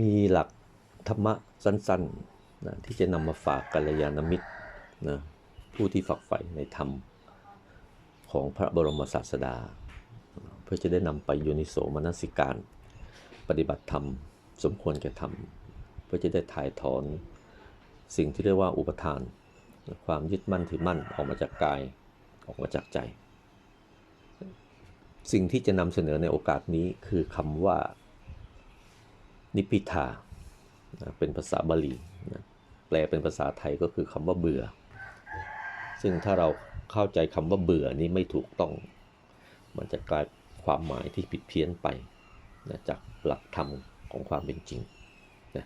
มีหลักธรรมะสั้นๆนะที่จะนำมาฝากกัลยาณมิตรนะผู้ที่ฝักใฝ่ในธรรมของพระบรมศาสดา เพื่อจะได้นำไปโยนิโสมนสิการ ปฏิบัติธรรม สมควรแก่ธรรม เพื่อจะได้ถ่ายถอนสิ่งที่เรียกว่าอุปทาน ความยึดมั่นถือมั่นออกมาจากกายออกมาจากใจ สิ่งที่จะนำเสนอในโอกาสนี้คือคำว่า นิพิทาเป็นภาษาบาลีแปลเป็นภาษาไทยก็คือคำว่าเบื่อ ซึ่งถ้าเราเข้าใจคำว่าเบื่อนี้ไม่ถูกต้อง มันจะกลายความหมายที่ผิดเพี้ยนไปนะจากหลักธรรมของความเป็นจริงนะ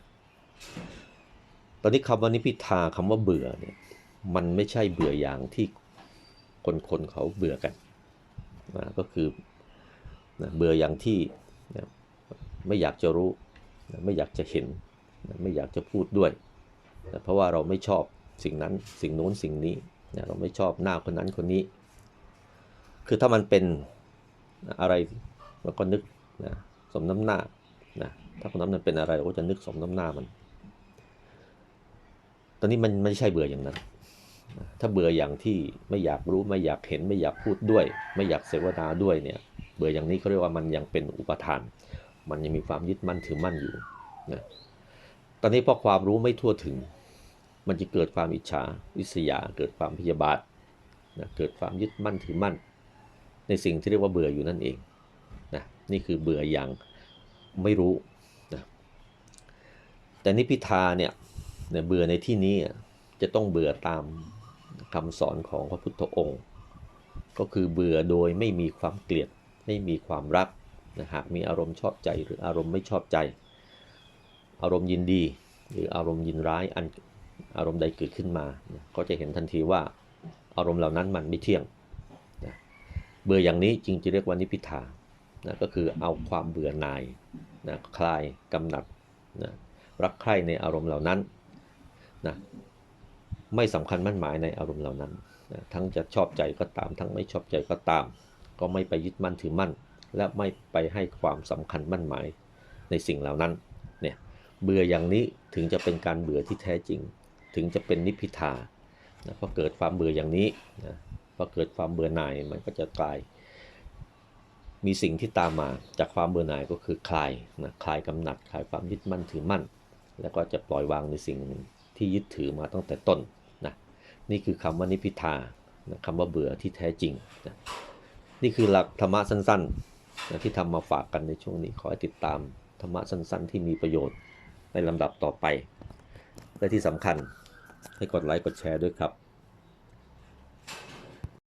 ตอนนี้คำว่านิพิทาคำว่าเบื่อเนี่ยมันไม่ใช่เบื่ออย่างที่คนคนเขาเบื่อกันนะก็คือนะเบื่ออย่างที่นะไม่อยากจะรู้ ไม่อยากจะเห็น ไม่อยากจะพูดด้วย เพราะว่าเราไม่ชอบสิ่งนั้นสิ่งโน้นสิ่งนี้ เราไม่ชอบหน้าคนนั้นคนนี้ คือถ้ามันเป็นอะไรเราก็นึกนะสมน้ำหน้านะถ้าคนนั้นมันเป็นอะไรเราก็จะนึกสมน้ำหน้ามัน ตอนนี้มันไม่ใช่เบื่ออย่างนั้น ถ้าเบื่ออย่างที่ไม่อยากรู้ไม่อยากเห็นไม่อยากพูดด้วย ไม่อยากเสวนาด้วยเนี่ย เบื่ออย่างนี้เขาเรียกว่ามันยังเป็นอุปทาน มันยังมีความยึดมั่นถือมั่นอยู่นะตอนนี้พอความรู้ไม่ทั่วถึง มันจะเกิดความอิจฉาวิษยา เกิดความพยาบาทนะเกิดความยึดมั่นถือมั่น ในสิ่งที่เรียกว่าเบื่ออยู่นั่นเองนะนี่คือเบื่ออย่างไม่รู้นะแต่นิพพิทาเนี่ยเนี่ยเบื่อในที่นี้จะต้องเบื่อตามคำสอนของพระพุทธองค์ ก็คือเบื่อโดยไม่มีความเกลียด ไม่มีความรัก หากมีอารมณ์ชอบใจหรืออารมณ์ไม่ชอบใจ อารมณ์ยินดี หรืออารมณ์ยินร้ายอันอารมณ์ใดเกิดขึ้นมา ก็จะเห็นทันทีว่าอารมณ์เหล่านั้นมันไม่เที่ยงนะเบื่ออย่างนี้จึงจะเรียกว่านิพิทานะก็คือเอาความเบื่อหน่ายนะคลายกำหนัดนะรักใคร่ในอารมณ์เหล่านั้นนะไม่สำคัญมั่นหมายในอารมณ์เหล่านั้นนะทั้งจะชอบใจก็ตาม ทั้งไม่ชอบใจก็ตาม ก็ไม่ไปยึดมั่นถือมั่น และไม่ไปให้ความสำคัญมั่นหมายในสิ่งเหล่านั้นเนี่ยเบื่ออย่างนี้ถึงจะเป็นการเบื่อที่แท้จริง ถึงจะเป็นนิพพิทานะพอเกิดความเบื่ออย่างนี้นะพอเกิดความเบื่อหน่ายมันก็จะกลาย มีสิ่งที่ตามมาจากความเบื่อหน่ายก็คือคลายนะคลายกำหนัดคลายความยึดมั่นถือมั่น แล้วก็จะปล่อยวางในสิ่งที่ยึดถือมาตั้งแต่ต้นนะนี่คือคำว่านิพพิทานะคำว่าเบื่อที่แท้จริงนะนี่คือหลักธรรมะสั้น ๆ ที่ทำมาฝากกันในช่วงนี้ขอให้ติดตามธรรมะสั้นๆ ที่มีประโยชน์ในลำดับต่อไป และที่สำคัญให้กดไลค์กดแชร์ด้วยครับ